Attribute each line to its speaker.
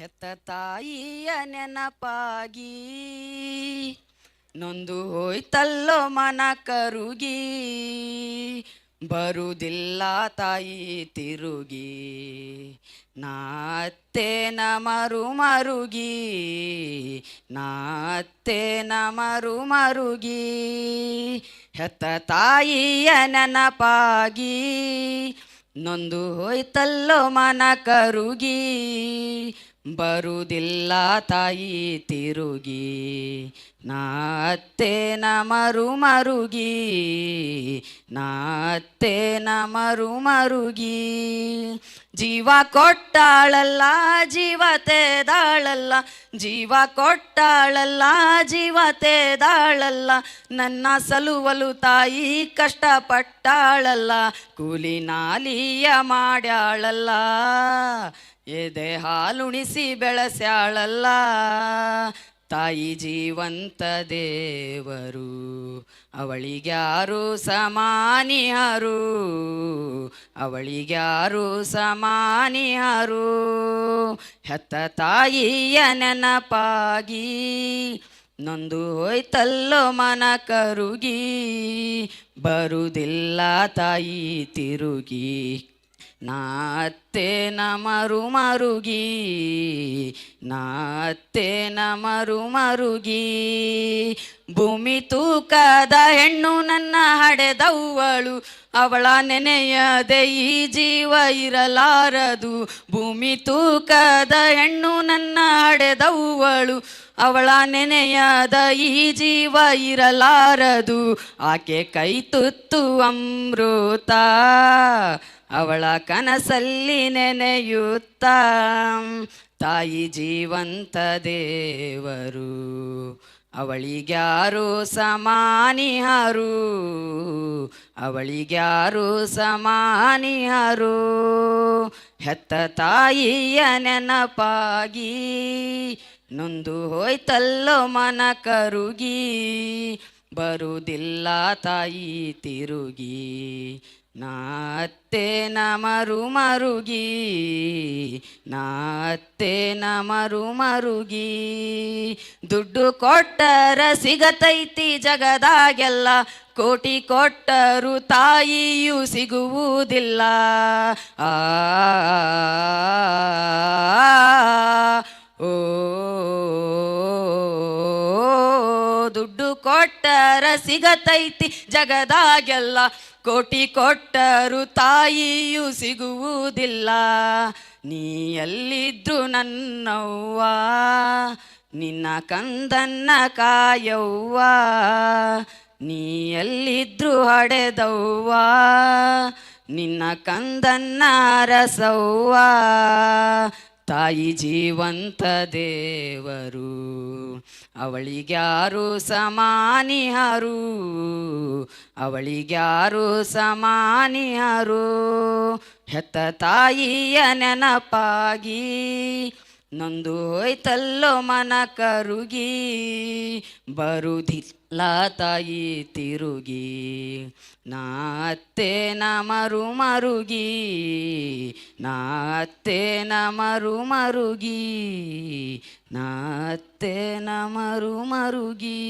Speaker 1: ಹೆತ್ತ ತಾಯಿಯ ನೆನಪಾಗಿ. ನೊಂದು ಹೋಯ್ತಲ್ಲೋ ಮನ ಕರುಗಿ. ಬರುವುದಿಲ್ಲ ತಾಯಿ ತಿರುಗಿ. ನಾತ್ತೇನ ಮರು ಮರುಗಿ. ನಾತ್ತೇನ ಮರು ಮರುಗಿ. ಹೆತ್ತ ತಾಯಿಯ ನೆನಪಾಗಿ. ನೊಂದು ಹೋಯ್ತಲ್ಲೋ ಮನ ಕರುಗಿ. ಬರುವುದಿಲ್ಲ ತಾಯಿ ತಿರುಗಿ. ನಾತ್ತೇನ ಮರು ಮರುಗಿ. ನಾತ್ತೇನ ಮರು ಮರುಗಿ. ಜೀವ ಕೊಟ್ಟಾಳಲ್ಲ, ಜೀವ ತೇದಾಳಲ್ಲ. ಜೀವ ಕೊಟ್ಟಾಳಲ್ಲ, ಜೀವ ತೇದಾಳಲ್ಲ. ನನ್ನ ಸಲುವಲು ತಾಯಿ ಕಷ್ಟಪಟ್ಟಾಳಲ್ಲ. ಕೂಲಿ ನಾಲಿಯ ಮಾಡ್ಯಾಳಲ್ಲ. ಎದೆ ಹಾಲುಣಿಸಿ ಬೆಳೆಸ್ಯಾಳಲ್ಲ. ತಾಯಿ ಜೀವಂತ ದೇವರು. ಅವಳಿಗ್ಯಾರು ಸಮಾನಿಯರು. ಅವಳಿಗ್ಯಾರು ಸಮಾನಿಯರು. ಹೆತ್ತ ತಾಯಿಯ ನೆನಪಾಗಿ. ನೊಂದು ಹೋಯ್ತಲ್ಲೋ ಮನ ಕರುಗಿ. ಬರುವುದಿಲ್ಲ ತಾಯಿ ತಿರುಗಿ. ನಾತ್ತೇನ ಮರು ಮರುಗಿ ನಾತ್ತೇನ ಮರು ಮರುಗಿ. ಭೂಮಿ ತೂಕದ ಹೆಣ್ಣು ನನ್ನ ಹಡೆದವ್ವಳು, ಅವಳ ನೆನೆಯದೆ ಈ ಜೀವ ಇರಲಾರದು. ಭೂಮಿ ತೂಕದ ಹೆಣ್ಣು ನನ್ನ ಹಡೆದವ್ವಳು, ಅವಳ ನೆನೆಯದ ಈ ಜೀವ ಇರಲಾರದು. ಆಕೆ ಕೈ ತುತ್ತು ಅಮೃತ ಅವಳ ಕನಸಲ್ಲಿ ನೆನೆಯುತ್ತ. ತಾಯಿ ಜೀವಂತ ದೇವರು, ಅವಳಿಗ್ಯಾರು ಸಮಾನಿಯರು ಅವಳಿಗ್ಯಾರು ಸಮಾನಿಹರು. ಹೆತ್ತ ತಾಯಿಯ ನೆನಪಾಗಿ ನೊಂದು ಹೋಯ್ತಲ್ಲೋ ಮನ ಕರುಗಿ, ಬರುವುದಿಲ್ಲ ತಾಯಿ ತಿರುಗಿ. ನಾತ್ತೇನ ನಮರು ಮರುಗಿ ನಾತ್ತೇನ ನಮರು ಮರುಗಿ. ದುಡ್ಡು ಕೊಟ್ಟರ ಸಿಗತೈತಿ ಜಗದಾಗೆಲ್ಲ, ಕೋಟಿ ಕೊಟ್ಟರು ತಾಯಿಯೂ ಸಿಗುವುದಿಲ್ಲ. ಆ, ಓ, ದುಡ್ಡು ಕೊಟ್ಟರ ಸಿಗತೈತಿ ಜಗದಾಗೆಲ್ಲ ಕೋಟಿ ಕೊಟ್ಟರು ತಾಯಿಯು ಸಿಗುವುದಿಲ್ಲ. ನೀ ಎಲ್ಲಿದ್ರು ನನ್ನವ್ವ, ನಿನ್ನ ಕಂದನ್ನ ಕಾಯವ್ವ. ನೀ ಎಲ್ಲಿದ್ರು ಹಡೆದವ್ವ, ನಿನ್ನ ಕಂದನ್ನ ರಸವ್ವ ತಾಯಿ ಜೀವಂತ ದೇವರು. ಅವಳಿಗ್ಯಾರು ಸಮಾನಿಯರು ಅವಳಿಗ್ಯಾರು ಸಮಾನಿಯರು ಹೆತ್ತ ತಾಯಿಯ ನೆನಪಾಗಿ ನೊಂದು ಹೋಯ್ತಲ್ಲೋ ಮನ ಕರುಗಿ, ಬರುದಿಲ್ಲ ತಾಯಿ ತಿರುಗಿ. ನಾತ್ತೇನ ಮರು ಮರುಗಿ ನಾತ್ತೇನ ಮರು ಮರುಗಿ ನಾತ್ತೇನ ಮರು ಮರುಗಿ.